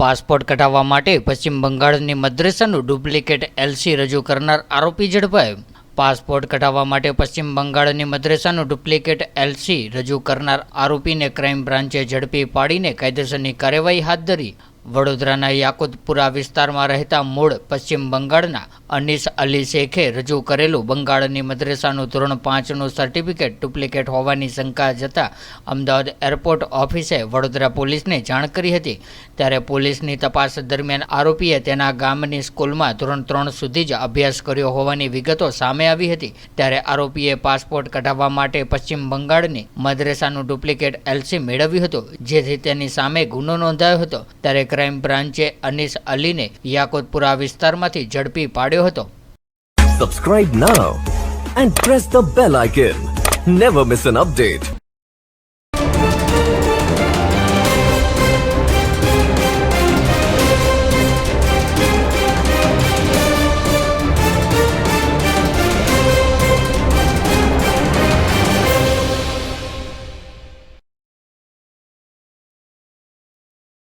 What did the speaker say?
Passport કઢાવવા માટે પશ્ચિમ બંગાળની મદ્રેસાનું ડુપ્લિકેટ એલસી રજૂ કરનાર આરોપી ઝડપાયો. પાસપોર્ટ કઢાવવા માટે પશ્ચિમ બંગાળની મદ્રેસાનું ડુપ્લિકેટ એલસી રજૂ કરનાર આરોપીને ક્રાઇમ બ્રાન્ચે ઝડપી પાડીને કાયદેસરની કાર્યવાહી હાથ ધરી. વડોદરાના યાકુતપુરા વિસ્તારમાં રહેતા મૂળ પશ્ચિમ બંગાળના અનીસ અલી શેખે રજૂ કરેલું બંગાળની મદ્રેસાનું ધોરણ પાંચનું સર્ટિફિકેટ ડુપ્લિકેટ હોવાની શંકા જતાં અમદાવાદ એરપોર્ટ ઓફિસે વડોદરા પોલીસને જાણ કરી હતી. ત્યારે પોલીસની તપાસ દરમિયાન આરોપીએ તેના ગામની સ્કૂલમાં ધોરણ ત્રણ સુધી જ અભ્યાસ કર્યો હોવાની વિગતો સામે આવી હતી. ત્યારે આરોપીએ પાસપોર્ટ કઢાવવા માટે પશ્ચિમ બંગાળની મદ્રેસાનું ડુપ્લિકેટ એલસી મેળવ્યું હતું, જેથી તેની સામે ગુનો નોંધાયો હતો. ત્યારે ક્રાઇમ બ્રાન્ચે અનીસ અલીને યાકોતપુરા વિસ્તારમાંથી ઝડપી પાડ્યો હતો Subscribe now and press the bell icon. Never miss an update.